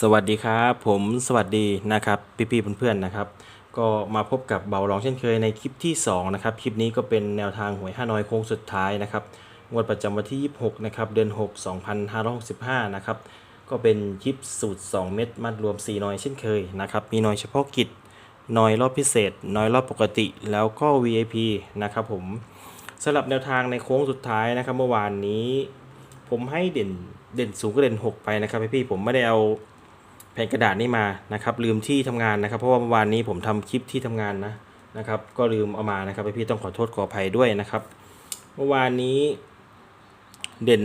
สวัสดีครับผมสวัสดีนะครับพี่ๆเพื่อนๆนะครับ ก็มาพบกับเบาลองเช่นเคยในคลิปที่2นะครับคลิปนี้ก็เป็นแนวทางหวยห้าน้อยโค้งสุดท้ายนะครับงวดประจำวันที่ 26นะครับเดือน 6 2565นะครับก็เป็นคลิปสูตร 2 เม็ดมัดรวม 4น้อยเช่นเคยนะครับมีน้อยเฉพาะกิจน้อยรอบพิเศษ น้อยรอบปกติแล้วก็ VIP นะครับผมสำหรับแนวทางในโค้งสุดท้ายนะครับเมื่อวานนี้ ผมให้เด่นเด่นสูงก็เด่น 6 ไปนะครับพี่ๆผมไม่ได้เอา แผ่นกระดาษนี่มานะครับลืมที่ทำงานนะครับ เพราะว่าเมื่อวานนี้ผมทำคลิปที่ทำงานนะนะครับ ก็ลืมเอามานะครับพี่ต้องขอโทษขออภัยด้วยนะครับ เมื่อวานนี้เด่น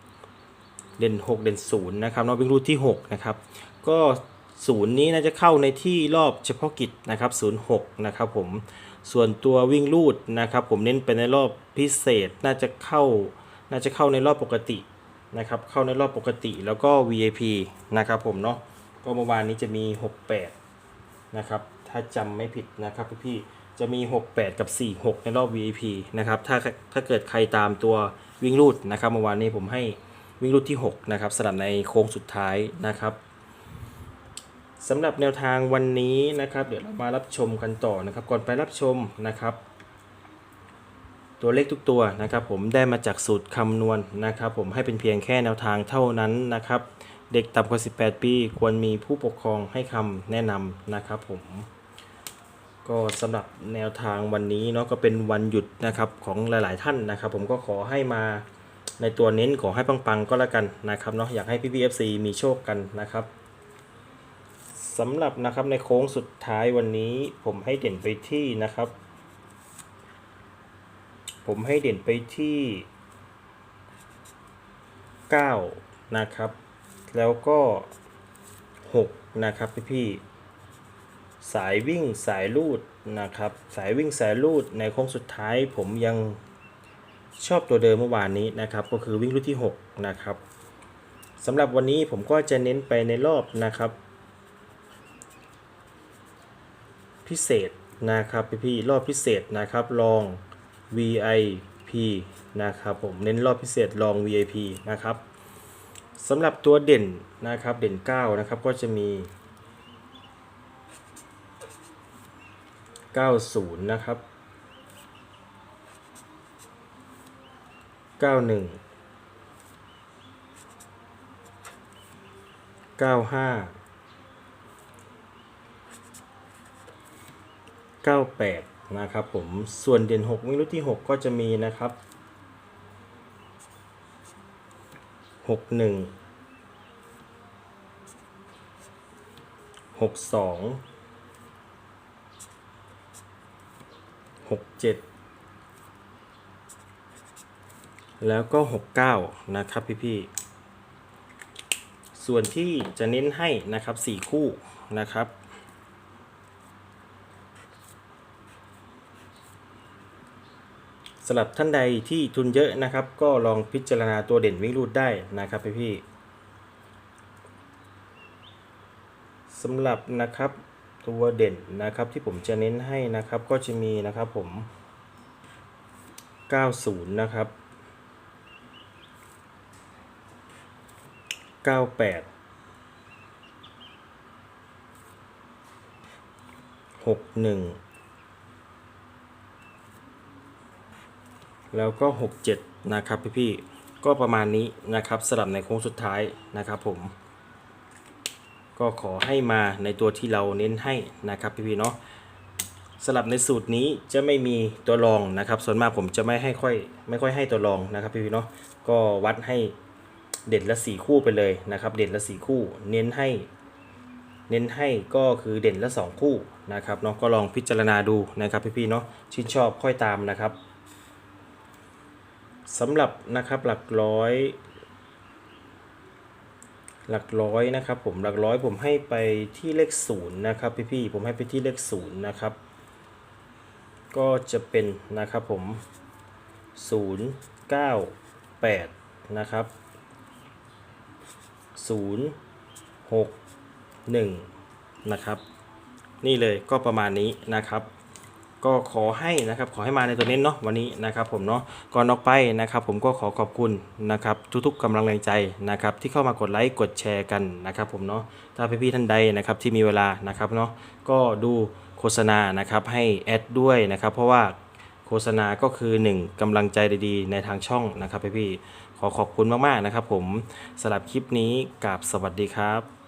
6 เด่น 6 เด่น0นะครับนอกวิ่งรูดที่6นะครับก็ศูนย์นี้น่าจะเข้าในที่รอบเฉพาะกิจนะครับ06นะครับผมส่วนตัววิ่งรูดนะครับ ผมเน้นไปในรอบพิเศษน่าจะเข้าน่าจะเข้าในรอบปกติ นะครับเข้าในรอบปกติแล้วก็ VIP นะครับผมเนาะก็เมื่อวานนี้จะมี 68 นะครับถ้าจำไม่ผิดนะครับพี่จะมี 68 กับ 46 ในรอบ VIP นะครับถ้าถ้าเกิดใครตามตัววิ่งรูดนะครับเมื่อวานนี้ผมให้วิ่งรูดที่ 6 นะครับสำหรับในโค้งสุดท้ายนะครับสำหรับแนวทางวันนี้นะครับ เดี๋ยวเรามารับชมกันต่อนะครับ ก่อนไปรับชมนะครับ ตัวเลขทุกตัวนะครับผมได้มาจากสูตรคำนวณนะครับผมให้เป็นเพียงแค่แนวทางเท่านั้นนะครับเด็กต่ำกว่า 18 ปี ควรมีผู้ปกครองให้คำแนะนำนะครับผมก็สำหรับแนวทางวันนี้เนาะก็เป็นวันหยุดนะครับของหลาย ๆ ท่านนะครับ ผมก็ขอให้มาในตัวเน้นขอให้ปัง ๆ ก็แล้วกันนะครับเนาะอยากให้พี่พีเอฟซีมีโชคกันนะครับสำหรับนะครับในโค้งสุดท้ายวันนี้ผมให้เด่นไปที่นะครับ ผมให้เด่นไปที่ 9 นะครับ แล้วก็ 6 นะครับพี่พี่สายวิ่งสายลูดนะครับ สายวิ่งสายลูดในโค้งสุดท้ายผมยังชอบตัวเดิมเมื่อวานนี้นะครับ ก็คือวิ่งลูดที่ 6 นะครับสำหรับวันนี้ผมก็จะเน้นไปในรอบนะครับ พิเศษนะครับพี่พี่รอบพิเศษนะครับลอง VIP นะครับผมเน้นรอบพิเศษลอง VIP นะครับสำหรับตัวเด่นนะครับเด่น 9 นะครับก็จะมี 90 นะครับ 91 95 98 นะครับผมส่วนเด่น 6 วิ่งรุ่นที่ 6 ก็จะมีนะครับ 61 62 67 แล้วก็ 69 นะครับพี่ๆส่วนที่จะเน้นให้นะครับ 4 คู่นะครับ สำหรับท่านใดที่ทุนเยอะนะครับ ก็ลองพิจารณาตัวเด่นวิ่งรูดได้นะครับพี่พี่สำหรับนะครับตัวเด่นนะครับที่ผมจะเน้นให้นะครับก็จะมีนะครับผม 90 นะครับ 98 61 แล้วก็ 67 นะครับพี่ๆก็ประมาณนี้นะครับสำหรับในโค้งสุดท้ายนะครับผม ก็ขอให้มาในตัวที่เราเน้นให้นะครับพี่ๆเนาะสำหรับในสูตรนี้จะไม่มีตัวรองนะครับ ส่วนมากผมจะไม่ให้ค่อยไม่ค่อยให้ตัวรองนะครับพี่ๆเนาะก็วัดให้เด่นละสี่คู่ไปเลยนะครับ เด่นละสี่คู่ เน้นให้ เน้นให้ก็คือเด่นละสองคู่นะครับเนาะก็ลองพิจารณาดูนะครับพี่ๆเนาะชื่นชอบค่อยตามนะครับ สำหรับนะครับหลักร้อย หลักร้อยนะครับผมหลักร้อยผมให้ไปที่เลขศูนย์นะครับพี่ๆผมให้ไปที่เลขศูนย์นะครับ ก็จะเป็นนะครับผมศูนย์เก้าแปดนะครับศูนย์หกหนึ่งนะครับ นี่เลยก็ประมาณนี้นะครับ ก็ขอให้นะครับขอให้มาในตัวเน้นเนาะวันนี้นะครับผมเนาะก่อนออกไปนะครับผมก็ขอขอบคุณนะครับทุกๆกำลังแรงใจนะครับที่เข้ามากดไลค์กดแชร์กันนะครับผมเนาะถ้าพี่ๆท่านใดนะครับที่มีเวลานะครับเนาะก็ดูโฆษณานะครับให้แอดด้วยนะครับเพราะว่าโฆษณาก็คือ 1กำลังใจดีๆ ในทางช่องนะครับพี่ๆขอขอบคุณมากๆนะครับผมสำหรับคลิปนี้กับสวัสดีครับ